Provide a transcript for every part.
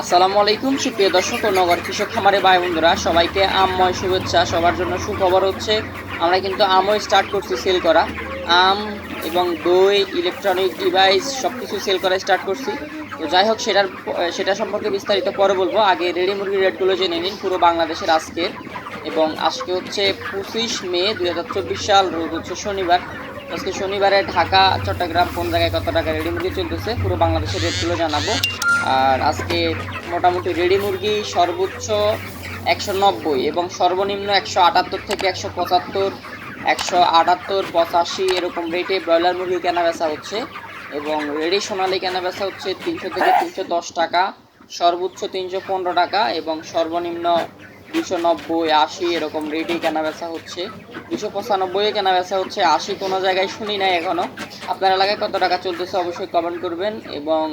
আসসালামু আলাইকুম, সুপ্রিয় দর্শক ও নগর কৃষক খামারে ভাই বন্ধুরা। সবাইকে আমময় শুভেচ্ছা। সবার জন্য সুখবর হচ্ছে, আমরা কিন্তু আমও স্টার্ট করছি সেল করা। আম এবং দই ইলেকট্রনিক ডিভাইস সব কিছু সেল করা স্টার্ট করছি। তো যাই হোক, সেটার, সেটা সম্পর্কে বিস্তারিত পরে বলব। আগে রেডি মুরগির রেটগুলো জেনে নিন, পুরো বাংলাদেশের আজকের এবং আজকে হচ্ছে পঁচিশ মে দুই হাজার চব্বিশ সাল, রোজ হচ্ছে শনিবার। আজকে শনিবারে ঢাকা, চট্টগ্রাম, কোন জায়গায় কত টাকা রেডি মুরগি চলতেছে, পুরো বাংলাদেশের রেটগুলো জানাব। আর আজকে মোটামুটি রেডি মুরগি সর্বোচ্চ একশো নব্বই এবং সর্বনিম্ন একশো আটাত্তর থেকে একশো পঁচাত্তর, একশো আটাত্তর, পঁচাশি এরকম রেটে ব্রয়লার মুরগি কেনা বেচা হচ্ছে এবং রেডি সোনালি কেনা বেচা হচ্ছে তিনশো থেকে তিনশো দশ টাকা, সর্বোচ্চ তিনশো পনেরো টাকা এবং সর্বনিম্ন দুশো নব্বই, আশি, এরকম রেটেই কেনা বেচা হচ্ছে। দুশো পঁচানব্বই কেনা বেচা হচ্ছে, আশি কোনো জায়গায় শুনি নাই এখনও আপনার এলাকায় কত টাকা চলতেছে অবশ্যই কমেন্ট করবেন। এবং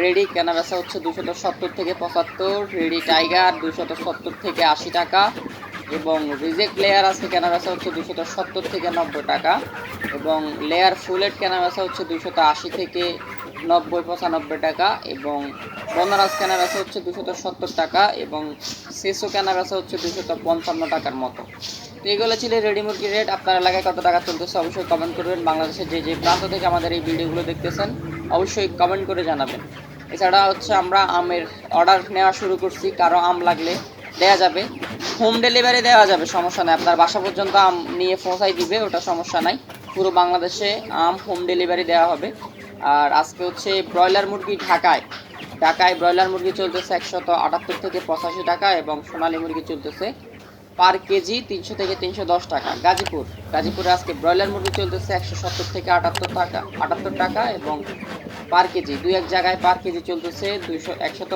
রেডি কেনা বেচা হচ্ছে দুশত সত্তর থেকে পঁচাত্তর, রেডি টাইগার দুশত সত্তর থেকে আশি টাকা, এবং রিজেক্ট লেয়ার আছে কেনা বেচা হচ্ছে দুশত সত্তর থেকে নব্বই টাকা, এবং লেয়ার ফুলেট কেনা বেচা হচ্ছে দুশত আশি থেকে নব্বই পঁচানব্বই টাকা এবং বনরাজ কেনা বেচা হচ্ছে দুশত সত্তর টাকা এবং সেসো কেনা বেচা হচ্ছে দুশত পঞ্চান্ন টাকার মতো। তো এগুলো ছিল রেডি মুরগির রেট। আপনার এলাকায় কত টাকা চলতেছে অবশ্যই কমেন্ট করবেন। বাংলাদেশের যে যে প্রান্ত থেকে আমাদের এই ভিডিওগুলো দেখতেছেন, অবশ্যই কমেন্ট করে জানাবেন। এছাড়া হচ্ছে আমরা আমের অর্ডার নেওয়া শুরু করছি। কারও আম লাগলে দেওয়া যাবে। হোম ডেলিভারি দেওয়া যাবে, সমস্যা নাই। আপনার বাসা পর্যন্ত আম নিয়ে পৌঁছাই দিবে, ওটা সমস্যা নাই। পুরো বাংলাদেশে আম হোম ডেলিভারি দেওয়া হবে। আর আজকে হচ্ছে ব্রয়লার মুরগি ঢাকায়। ঢাকায় ব্রয়লার মুরগি চলতেছে একশত আটাত্তর থেকে পঁচাশি টাকা এবং সোনালী মুরগি চলতেছে পার কেজি তিনশো থেকে তিনশো দশ টাকা। গাজীপুর, গাজীপুরে আজকে ব্রয়লার মুরগি চলতেছে একশো সত্তর থেকে আটাত্তর টাকা আটাত্তর টাকা এবং পার কেজি, দুই এক জায়গায় পার কেজি চলতেছে দুইশো, একশত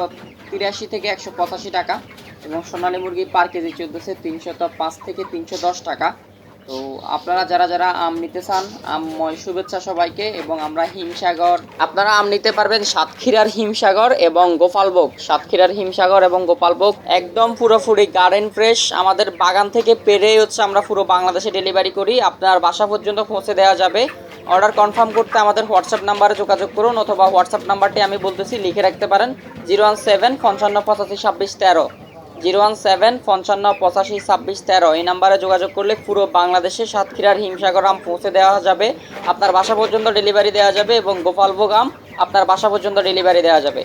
তিরাশি থেকে একশো পঁচাশি টাকা এবং সোনালী মুরগি পার কেজি চলতেছে তিনশত পাঁচ থেকে তিনশো দশ টাকা। তো আপনারা যারা যারা আম নিতে চান আমময় শুভেচ্ছা সবাইকে এবং আমরা হিমসাগর আপনারা আম নিতে পারবেন সাতক্ষীরার হিমসাগর এবং গোপালভোগ। সাতক্ষীরার হিমসাগর এবং গোপালভোগ একদম পুরোপুরি গার্ডেন ফ্রেশ আমাদের বাগান থেকে পেরে হচ্ছে আমরা পুরো বাংলাদেশে ডেলিভারি করি। আপনার বাসা পর্যন্ত পৌঁছে দেওয়া যাবে। অর্ডার কনফার্ম করতে আমাদের হোয়াটসঅ্যাপ নাম্বারে যোগাযোগ করুন অথবা হোয়াটসঅ্যাপ নাম্বারটি আমি বলতেছি, লিখে রাখতে পারেন জিরো ওয়ান সেভেন পঞ্চান্ন, পঁচাশি, ছাব্বিশ, তেরো। জিরো ওয়ান সেভেন পঞ্চান্ন পঁচাশি ছাব্বিশ তেরো। এই নাম্বারে যোগাযোগ করলে পুরো বাংলাদেশে সাতক্ষীরার হিমসাগর আম পৌঁছে দেওয়া যাবে। আপনার বাসা পর্যন্ত ডেলিভারি দেওয়া যাবে এবং গোপালভোগ আম আপনার বাসা পর্যন্ত ডেলিভারি দেওয়া যাবে।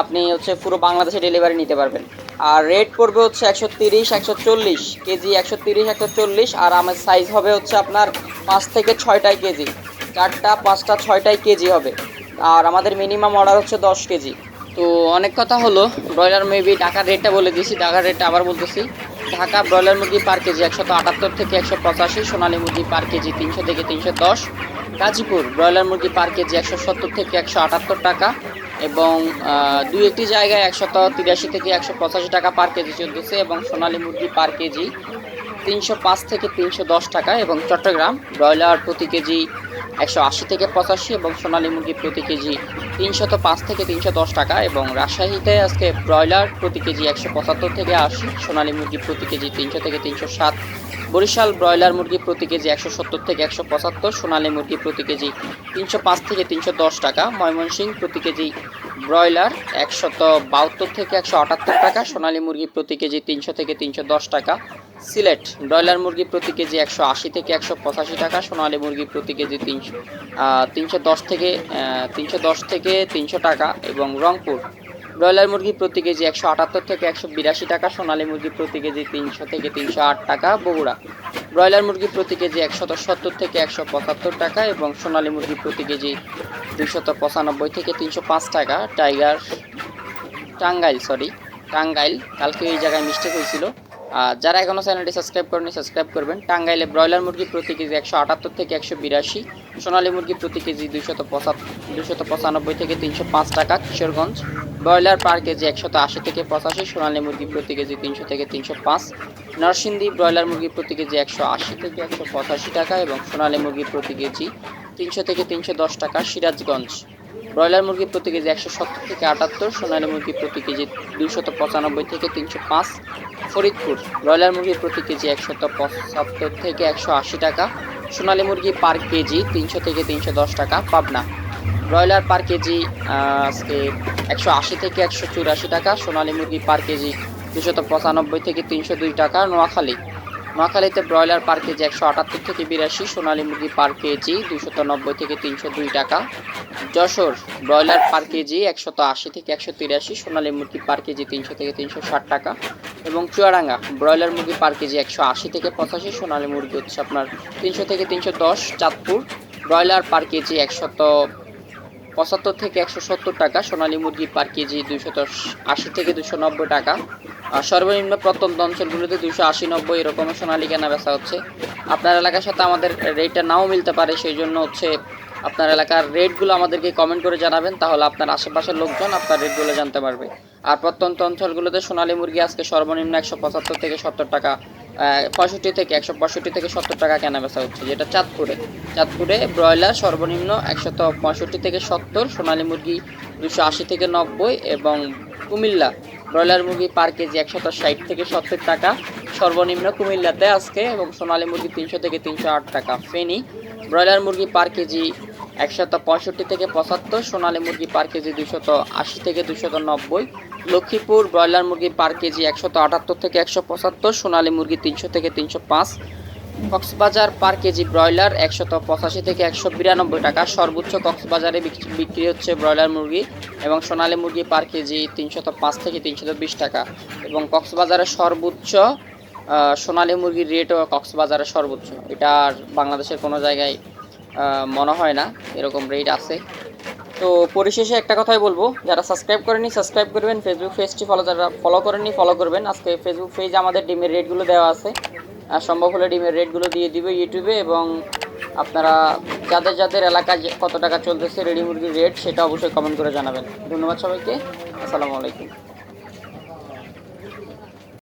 আপনি হচ্ছে পুরো বাংলাদেশে ডেলিভারি নিতে পারবেন। আর রেট পড়বে হচ্ছে একশো তিরিশ, একশো চল্লিশ, কেজি একশো তিরিশ, একশো চল্লিশ। আর আমের সাইজ হবে হচ্ছে আপনার পাঁচ থেকে ছয়টাই কেজি। চারটা, পাঁচটা ছয়টাই কেজি হবে। আর আমাদের মিনিমাম অর্ডার হচ্ছে দশ কেজি। তো অনেক কথা হলো। ব্রয়লার মেবি ঢাকার রেটটা বলে দিয়েছি, ঢাকার রেটটা আবার বলতেছি। ঢাকা ব্রয়লার মুরগি পার কেজি একশত আটাত্তর থেকে একশো পঁচাশি, সোনালী মুরগি পার কেজি তিনশো থেকে তিনশো দশ। গাজীপুর ব্রয়লার মুরগি পার কেজি একশো সত্তর থেকে একশো আটাত্তর টাকা এবং দুই একটি জায়গায় একশত তিরাশি থেকে একশো পঁচাশি টাকা পার কেজি চলতেছে এবং সোনালী মুরগি পার কেজি তিনশো পাঁচ থেকে তিনশো দশ টাকা এবং চট্টগ্রাম ব্রয়লার প্রতি কেজি একশো আশি থেকে পঁচাশি এবং সোনালী মুরগি প্রতি কেজি তিনশত পাঁচ থেকে তিনশো দশ টাকা এবং রাজশাহীতে আজকে ব্রয়লার প্রতি কেজি একশো পঁচাত্তর থেকে আশি, সোনালী মুরগি প্রতি কেজি তিনশো থেকে তিনশো সাত বরিশাল ব্রয়লার মুরগি প্রতি কেজি একশো সত্তর থেকে একশো পঁচাত্তর, সোনালী মুরগি প্রতি কেজি তিনশো পাঁচ থেকে তিনশো দশ টাকা ময়মনসিংহ প্রতি কেজি ব্রয়লার একশত বাহাত্তর থেকে একশো আটাত্তর টাকা, সোনালী মুরগি প্রতি কেজি তিনশো থেকে তিনশো দশ টাকা সিলেট, ব্রয়লার মুরগি প্রতি কেজি একশো আশি থেকে একশো পঁচাশি টাকা, সোনালী মুরগি প্রতি কেজি তিনশো তিনশো দশ থেকে তিনশো দশ থেকে তিনশো টাকা এবং রংপুর, ব্রয়লার মুরগি প্রতি কেজি একশো আটাত্তর থেকে একশো বিরাশি টাকা, সোনালী মুরগি প্রতি কেজি তিনশো থেকে তিনশো আট টাকা, বগুড়া, ব্রয়লার মুরগি প্রতি কেজি একশত সত্তর থেকে একশো পঁচাত্তর টাকা এবং সোনালী মুরগি প্রতি কেজি দুইশত পঁচানব্বই থেকে তিনশো পাঁচ টাকা, টাইগার, টাঙ্গাইল সরি টাঙ্গাইল, কালকে এই জায়গায় মিস্টেক হয়েছিল। আর যারা এখনও চ্যানেলটি সাবস্ক্রাইব করেনি সাবস্ক্রাইব করবেন। টাঙ্গাইলে ব্রয়লার মুরগি প্রতি কেজি একশো আটাত্তর থেকে একশো বিরাশি, সোনালী মুরগি প্রতি কেজি দুইশত পঁচাত্তর দুশত পঁচানব্বই থেকে তিনশো পাঁচ টাকা, কিশোরগঞ্জ। ব্রয়লার পার কেজি একশত আশি থেকে পঁচাশি, সোনালী মুরগি প্রতি কেজি তিনশো থেকে তিনশো পাঁচ, নরসিংদী ব্রয়লার মুরগি প্রতি কেজি একশো আশি থেকে একশো পঁচাশি টাকা এবং সোনালী মুরগি প্রতি কেজি তিনশো থেকে তিনশো দশ টাকা, সিরাজগঞ্জ। ব্রয়লার মুরগি প্রতি কেজি একশো সত্তর থেকে আটাত্তর, সোনালী মুরগি প্রতি কেজি দুইশত পঁচানব্বই থেকে তিনশো পাঁচ, ফরিদপুর ব্রয়লার মুরগি প্রতি কেজি একশত পঁচাত্তর থেকে একশো আশি টাকা, সোনালী মুরগি পার কেজি তিনশো থেকে তিনশো দশ টাকা, পাবনা ব্রয়লার পার কেজি আজকে একশো আশি থেকে একশো চুরাশি টাকা, সোনালী মুরগি পার কেজি দুশত পঁচানব্বই থেকে তিনশো দুই টাকা, নোয়াখালী নোয়াখালীতে ব্রয়লার পার কেজি একশো আটাত্তর থেকে বিরাশি সোনালী মুরগি পার কেজি দুশত নব্বই থেকে তিনশো দুই টাকা। যশোর ব্রয়লার পার কেজি একশত আশি থেকে একশো তিরাশি, সোনালী মুরগি পার কেজি তিনশো থেকে তিনশো ষাট টাকা। এবং চুয়াডাঙ্গা ব্রয়লার মুরগি পার কেজি একশো আশি থেকে পঁচাশি, সোনালী মুরগি হচ্ছে আপনার তিনশো থেকে তিনশো দশ, চাঁদপুর। ব্রয়লার পার কেজি একশত পঁচাত্তর থেকে একশো সত্তর টাকা, সোনালী মুরগি পার কেজি দুশত আশি থেকে দুশো নব্বই টাকা। আর সর্বনিম্ন প্রত্যন্ত অঞ্চলগুলোতে দুশো আশি নব্বই এরকমের সোনালী কেনা বেচা হচ্ছে। আপনার এলাকার সাথে আমাদের রেটটা নাও মিলতে পারে, সেই জন্য হচ্ছে আপনার এলাকার রেটগুলো আমাদেরকে কমেন্ট করে জানাবেন, তাহলে আপনার আশেপাশের লোকজন আপনার রেটগুলো জানতে পারবে। আর প্রত্যন্ত অঞ্চলগুলোতে সোনালী মুরগি আজকে সর্বনিম্ন একশো পঁচাত্তর থেকে সত্তর টাকা পঁয়ষট্টি থেকে, একশো পঁয়ষট্টি থেকে সত্তর টাকা কেনা বেচা হচ্ছে, যেটা চাঁদপুরে। চাঁদপুরে ব্রয়লার সর্বনিম্ন একশত পঁয়ষট্টি থেকে সত্তর, সোনালী মুরগি দুশো আশি থেকে নব্বই এবং কুমিল্লা ব্রয়লার মুরগি পার কেজি একশত ষাট থেকে সত্তর টাকা, সর্বনিম্ন কুমিল্লাতে আজকে এবং সোনালী মুরগি তিনশো থেকে তিনশো আট টাকা। ফেনি ব্রয়লার মুরগি পার কেজি একশত পঁয়ষট্টি থেকে পঁচাত্তর, সোনালী মুরগি পার কেজি দুশত আশি থেকে দুশত নব্বই, লক্ষ্মীপুর ব্রয়লার মুরগি পার কেজি একশত আটাত্তর থেকে একশো পঁচাত্তর, সোনালী মুরগি তিনশো থেকে তিনশো পাঁচ, কক্সবাজার পার কেজি ব্রয়লার একশত পঁচাশি থেকে একশো বিরানব্বই টাকা, সর্বোচ্চ কক্সবাজারে বিক- বিক্রি হচ্ছে ব্রয়লার মুরগি এবং সোনালী মুরগি পার কেজি তিনশত পাঁচ থেকে তিনশত বিশ টাকা এবং কক্সবাজারের সর্বোচ্চ সোনালী মুরগির রেটও কক্সবাজারের সর্বোচ্চ। এটা আর বাংলাদেশের কোনো জায়গায় মনে হয় না, এরকম রেট আছে। তো পরিশেষে একটা কথাই বলব, যারা সাবস্ক্রাইব করেনি সাবস্ক্রাইব করবেন। ফেসবুক পেজটি ফলো যারা ফলো করেননি ফলো করবেন। আজকে ফেসবুক পেজ আমাদের ডিমের রেটগুলো দেওয়া আছে। আর সম্ভব হলে ডিমের রেটগুলো দিয়ে দিবে ইউটিউবে এবং আপনারা যাদের যাদের এলাকায় কত টাকা চলতেছে রেডি মুরগির রেট সেটা অবশ্যই কমেন্ট করে জানাবেন। ধন্যবাদ সবাইকে। আসসালামু আলাইকুম।